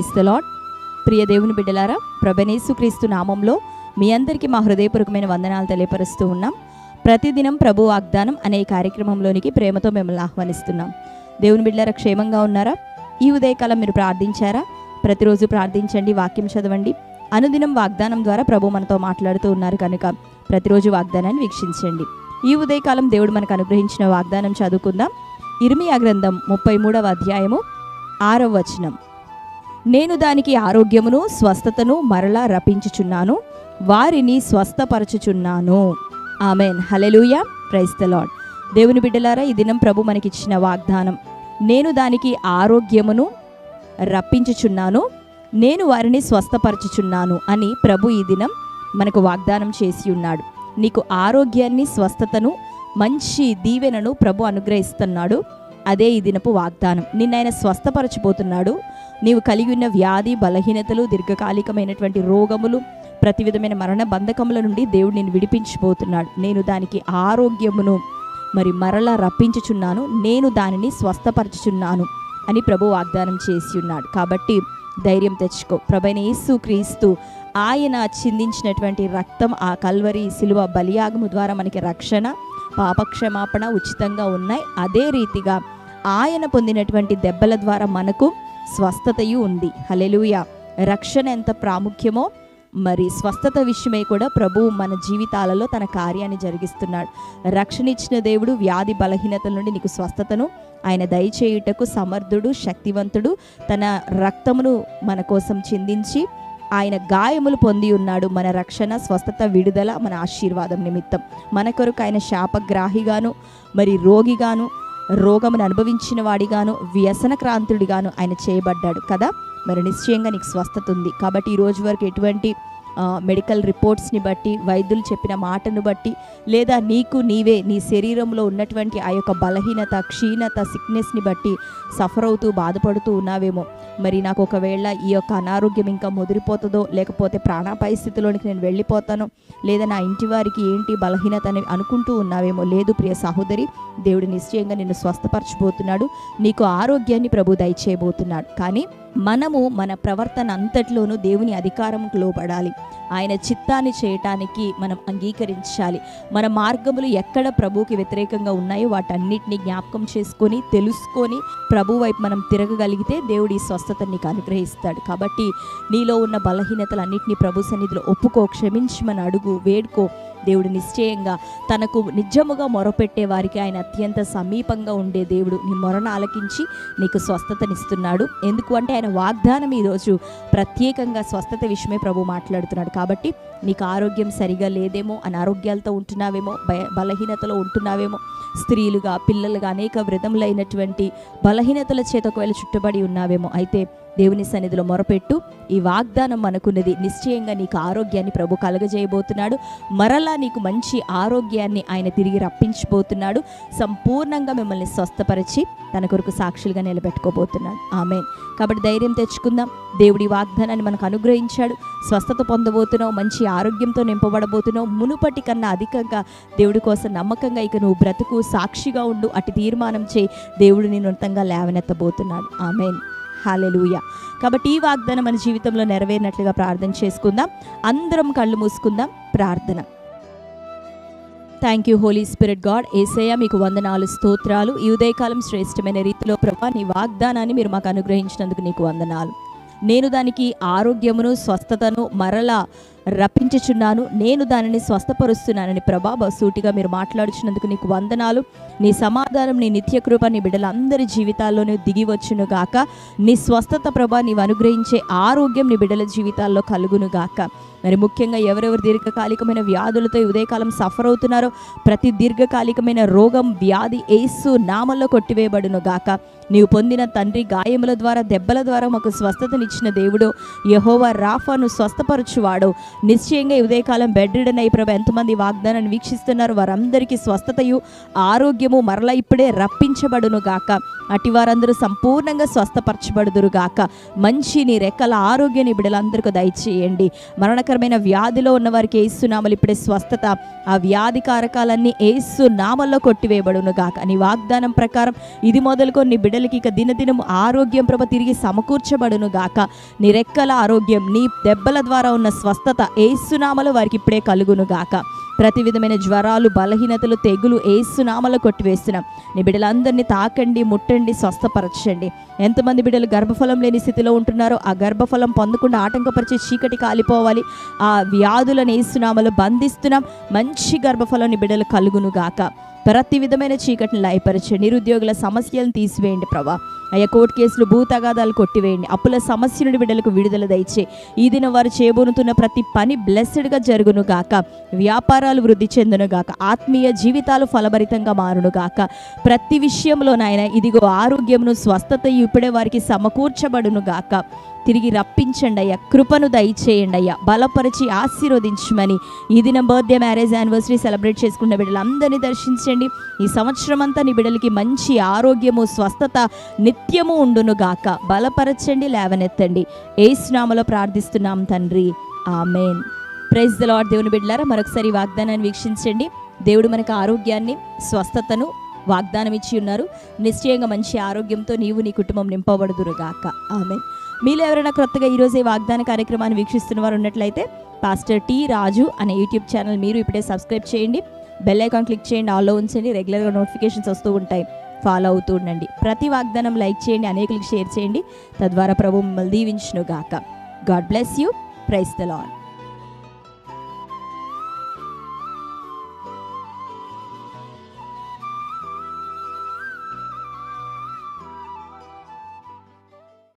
Price the lord ప్రియ దేవుని బిడ్డలారా ప్రభనేసు క్రీస్తు నామంలో మీ అందరికీ మా హృదయపూర్వకమైన వందనాలు తెలియపరుస్తూ ఉన్నాం. ప్రతిదినం ప్రభు వాగ్దానం అనే కార్యక్రమంలోనికి ప్రేమతో మిమ్మల్ని ఆహ్వానిస్తున్నాం. దేవుని బిడ్డలారా క్షేమంగా ఉన్నారా? ఈ ఉదయకాలం మీరు ప్రార్థించారా? ప్రతిరోజు ప్రార్థించండి వాక్యం చదవండి. అనుదినం వాగ్దానం ద్వారా ప్రభు మనతో మాట్లాడుతూ ఉన్నారు కనుక ప్రతిరోజు వాగ్దానాన్ని వీక్షించండి. ఈ ఉదయకాలం దేవుడు మనకు అనుగ్రహించిన వాగ్దానం చదువుకుందాం. ఇర్మియా గ్రంథం ముప్పై మూడవ అధ్యాయము ఆరవ వచనం. నేను దానికి ఆరోగ్యమును స్వస్థతను మరలా రపించుచున్నాను వారిని స్వస్థపరచుచున్నాను. Amen. Hallelujah praise the Lord దేవుని బిడ్డలారా ఈ దినం ప్రభు మనకిచ్చిన వాగ్దానం నేను దానికి ఆరోగ్యమును రప్పించుచున్నాను నేను వారిని స్వస్థపరచుచున్నాను అని ప్రభు ఈ దినం మనకు వాగ్దానం చేసి ఉన్నాడు. నీకు ఆరోగ్యాన్ని స్వస్థతను మంచి దీవెనను ప్రభు అనుగ్రహిస్తున్నాడు. అదే ఈ దినపు వాగ్దానం. నిన్నైన స్వస్థపరచబోతున్నాడు. నీవు కలిగి ఉన్న వ్యాధి బలహీనతలు దీర్ఘకాలికమైనటువంటి రోగములు ప్రతి విధమైన మరణ బంధకముల నుండి దేవుడు నేను విడిపించిపోతున్నాడు నేను దానికి ఆరోగ్యమును మరి మరలా రప్పించుచున్నాను. నేను దానిని స్వస్థపరచుచున్నాను అని ప్రభు వాగ్దానం చేసి ఉన్నాడు. కాబట్టి ధైర్యం తెచ్చుకో. ప్రభైన యేసు క్రీస్తు ఆయన చిందించినటువంటి రక్తం ఆ కల్వరి శిలువ బలియాగము ద్వారా మనకి రక్షణ పాపక్షమాపణ ఉచితంగా ఉన్నాయి. అదే రీతిగా ఆయన పొందినటువంటి దెబ్బల ద్వారా మనకు స్వస్థతయు ఉంది. హలెలుయ రక్షణ ఎంత ప్రాముఖ్యమో మరి స్వస్థత విషయమై కూడా ప్రభు మన జీవితాలలో తన కార్యాన్ని జరిగిస్తున్నాడు. రక్షణ ఇచ్చిన దేవుడు వ్యాధి బలహీనతల నుండి నీకు స్వస్థతను ఆయన దయచేయుటకు సమర్థుడు శక్తివంతుడు తన రక్తమును మన కోసం చిందించి ఆయన గాయములు పొంది ఉన్నాడు. మన రక్షణ స్వస్థత విడుదల మన ఆశీర్వాదం నిమిత్తం. మన కొరకు ఆయన శాపగ్రాహిగాను మరి రోగిగాను రోగమును అనుభవించిన వాడిగాను వ్యసనక్రాంతుడిగాను ఆయన చేయబడ్డాడు కదా? మరి నిశ్చయంగా నీకు స్వస్థత ఉంది. కాబట్టి ఈ రోజు వరకు ఎటువంటి మెడికల్ రిపోర్ట్స్ని బట్టి వైద్యులు చెప్పిన మాటను బట్టి లేదా నీకు నీవే నీ శరీరంలో ఉన్నటువంటి ఆ యొక్క బలహీనత క్షీణత సిక్నెస్ని బట్టి సఫర్ అవుతూ బాధపడుతూ ఉన్నావేమో. మరి నాకు ఒకవేళ ఈ యొక్క అనారోగ్యం ఇంకా ముదిరిపోతుందో లేకపోతే ప్రాణాపాయ స్థితిలోనికి నేను వెళ్ళిపోతాను లేదా నా ఇంటి వారికి ఏంటి బలహీనత అని అనుకుంటూ ఉన్నావేమో. లేదు ప్రియ సహోదరి దేవుడు నిశ్చయంగా నిన్ను స్వస్థపరచబోతున్నాడు. నీకు ఆరోగ్యాన్ని ప్రభు దయచేయబోతున్నాడు. కానీ మనము మన ప్రవర్తన అంతట్లోనూ దేవుని అధికారంకు లోపడాలి ఆయన చిత్తాన్ని చేయటానికి మనం అంగీకరించాలి. మన మార్గములు ఎక్కడ ప్రభువుకి వ్యతిరేకంగా ఉన్నాయో వాటన్నిటిని జ్ఞాపకం చేసుకొని తెలుసుకొని ప్రభు వైపు మనం తిరగగలిగితే దేవుడి స్వస్థత నీకు అనుగ్రహిస్తాడు. కాబట్టి నీలో ఉన్న బలహీనతలన్నింటినీ ప్రభు సన్నిధిలో ఒప్పుకో క్షమించి మన అడుగు వేడుకో. దేవుడు నిశ్చయంగా తనకు నిజముగా మొరపెట్టే వారికి ఆయన అత్యంత సమీపంగా ఉండే దేవుడు నీ మొరను ఆలకించి నీకు స్వస్థతనిస్తున్నాడు. ఎందుకు అంటే ఆయన వాగ్దానం ఈరోజు ప్రత్యేకంగా స్వస్థత విషయమే ప్రభు మాట్లాడుతున్నాడు. కాబట్టి నీకు ఆరోగ్యం సరిగా లేదేమో అనారోగ్యాలతో ఉంటున్నావేమో భయ బలహీనతలో ఉంటున్నావేమో స్త్రీలుగా పిల్లలుగా అనేక వృధములైనటువంటి బలహీనతల చేత ఒకవేళ చుట్టబడి ఉన్నావేమో అయితే దేవుని సన్నిధిలో మొరపెట్టు. ఈ వాగ్దానం మనకున్నది నిశ్చయంగా నీకు ఆరోగ్యాన్ని ప్రభు కలగజేయబోతున్నాడు. మరలా నీకు మంచి ఆరోగ్యాన్ని ఆయన తిరిగి రప్పించబోతున్నాడు. సంపూర్ణంగా మిమ్మల్ని స్వస్థపరిచి తన కొరకు సాక్షులుగా నిలబెట్టుకోబోతున్నాడు. ఆమె కాబట్టి ధైర్యం తెచ్చుకుందాం. దేవుడి వాగ్దానాన్ని మనకు అనుగ్రహించాడు. స్వస్థత పొందబోతున్నావు మంచి ఆరోగ్యంతో నింపబడబోతున్నావు. మునుపటి కన్నా అధికంగా దేవుడి కోసం నమ్మకంగా ఇక నువ్వు బ్రతుకు సాక్షిగా ఉండు. అటు తీర్మానం చేయి. దేవుడు నేను లేవనెత్తబోతున్నాడు. ఆమెన్. హాలెలూయ కాబట్టి ఈ వాగ్దానం మన జీవితంలో నెరవేరినట్లుగా ప్రార్థన చేసుకుందాం. అందరం కళ్ళు మూసుకుందాం. ప్రార్థన. Thank you Holy Spirit God Yesayya మీకు వందనాలు స్తోత్రాలు. ఈ ఉదయకాలం శ్రేష్టమైన రీతిలో ప్రభా నీ వాగ్దానాన్ని మీరు మాకు అనుగ్రహించినందుకు నీకు వందనాలు. నేను దానికి ఆరోగ్యమును స్వస్థతను మరలా రప్పించుచున్నాను. నేను దానిని స్వస్థపరుస్తున్నానని ప్రభా సూటిగా మీరు మాట్లాడుచున్నందుకు నీకు వందనాలు. నీ సమాధానం నీ నిత్యకృప నీ బిడ్డలందరి జీవితాల్లోనూ దిగి వచ్చును గాక. నీ స్వస్థత ప్రభా నీవు అనుగ్రహించే ఆరోగ్యం నీ బిడ్డల జీవితాల్లో కలుగును గాక. మరి ముఖ్యంగా ఎవరెవరు దీర్ఘకాలికమైన వ్యాధులతో ఉదయకాలం సఫర్ అవుతున్నారో ప్రతి దీర్ఘకాలికమైన రోగం వ్యాధి ఏసు నామంలో కొట్టివేయబడును గాక. నీవు పొందిన తండ్రి గాయముల ద్వారా దెబ్బల ద్వారా మాకు స్వస్థతనిచ్చిన దేవుడు. యహోవా రాఫాను స్వస్థపరచువాడు. నిశ్చయంగా ఉదయకాలం బెడ్ రిడన్ అయి ప్రభు ఎంతమంది వాగ్దానాన్ని వీక్షిస్తున్నారు. వారందరికీ స్వస్థతయు ఆరోగ్యము మరలా ఇప్పుడే రప్పించబడును గాక. అటివారందరూ సంపూర్ణంగా స్వస్థపరచబడుదురుగాక. మంచి నీ రెక్కల ఆరోగ్యాన్ని బిడ్డలందరికీ దయచేయండి. మరణకరమైన వ్యాధిలో ఉన్న వారికి ఏసునామలు ఇప్పుడే స్వస్థత. ఆ వ్యాధి కారకాలన్నీ ఏసు నామల్లో కొట్టివేయబడును గాక నీ వాగ్దానం ప్రకారం ఇది మొదలుకొని నీ బిడ్డలకి ఇక దినదినం ఆరోగ్యం ప్రభ తిరిగి సమకూర్చబడును గాక నీ రెక్కల ఆరోగ్యం నీ దెబ్బల ద్వారా ఉన్న స్వస్థత ఏసునామలు వారికి ఇప్పుడే కలుగును గాక ప్రతి విధమైన జ్వరాలు బలహీనతలు తెగులు ఏసునామలో కొట్టివేస్తున్నాం. నీ బిడ్డలందరినీ తాకండి ముట్టండి స్వస్థపరచండి. ఎంతమంది బిడ్డలు గర్భఫలం లేని స్థితిలో ఉంటున్నారో ఆ గర్భఫలం పొందకుండా ఆటంకపరిచే చీకటి కాలిపోవాలి. ఆ వ్యాధులను ఏసునామలో బంధిస్తున్నాం. మంచి గర్భఫలం నీ బిడ్డలు కలుగును గాక ప్రతి విధమైన చీకటిని లయపరచండి నిరుద్యోగుల సమస్యలను తీసివేయండి ప్రభా. అయ్యా కోర్టు కేసులు భూతగాదాలు కొట్టివేయండి. అప్పుల సమస్య నుండి బిడ్డలకు విడుదల దయచే. ఈ దిన వారు చేయబోనుతున్న ప్రతి పని బ్లెస్డ్గా జరుగును గాక. వ్యాపారాలు వృద్ధి చెందును గాక. ఆత్మీయ జీవితాలు ఫలభరితంగా మారును గాక. ప్రతి విషయంలో నాయన ఇదిగో ఆరోగ్యమును స్వస్థత ఇప్పుడే వారికి సమకూర్చబడును గాక. తిరిగి రప్పించండి అయ్యా. కృపను దయచేయండి అయ్యా. బలపరిచి ఆశీర్వదించమని ఈ దినం బర్త్డే మ్యారేజ్ యానివర్సరీ సెలబ్రేట్ చేసుకున్న బిడ్డలందరినీ దర్శించండి. ఈ సంవత్సరం అంతా నీ బిడ్డలకి మంచి ఆరోగ్యము స్వస్థత నిత్యము ఉండును గాక. బలపరచండి లేవనెత్తండి. ఏసునామలో ప్రార్థిస్తున్నాం తండ్రి. ఆమెన్. ప్రైజ్ ద లాడ్ దేవుని బిడ్డలారా మరొకసారి వాగ్దానాన్ని వీక్షించండి. దేవుడు మనకు ఆరోగ్యాన్ని స్వస్థతను వాగ్దానం ఇచ్చి ఉన్నారు. నిశ్చయంగా మంచి ఆరోగ్యంతో నీవు నీ కుటుంబం నింపబడుదురుగాక ఆమెన్. మీలో ఎవరైనా క్రొత్తగా ఈరోజు ఈ వాగ్దాన కార్యక్రమాన్ని వీక్షిస్తున్న వారు ఉన్నట్లయితే పాస్టర్ టీ రాజు అనే యూట్యూబ్ ఛానల్ మీరు ఇప్పుడే సబ్స్క్రైబ్ చేయండి. బెల్ ఐకాన్ క్లిక్ చేయండి. ఆల్లో ఉంచండి. రెగ్యులర్గా నోటిఫికేషన్స్ వస్తూ ఉంటాయి. ఫాలో అవుతూ ఉండండి. ప్రతి వాగ్దానం లైక్ చేయండి. అనేకులకు షేర్ చేయండి. తద్వారా ప్రభు మిమ్మల్ని దీవించును గాక God bless you. Praise the Lord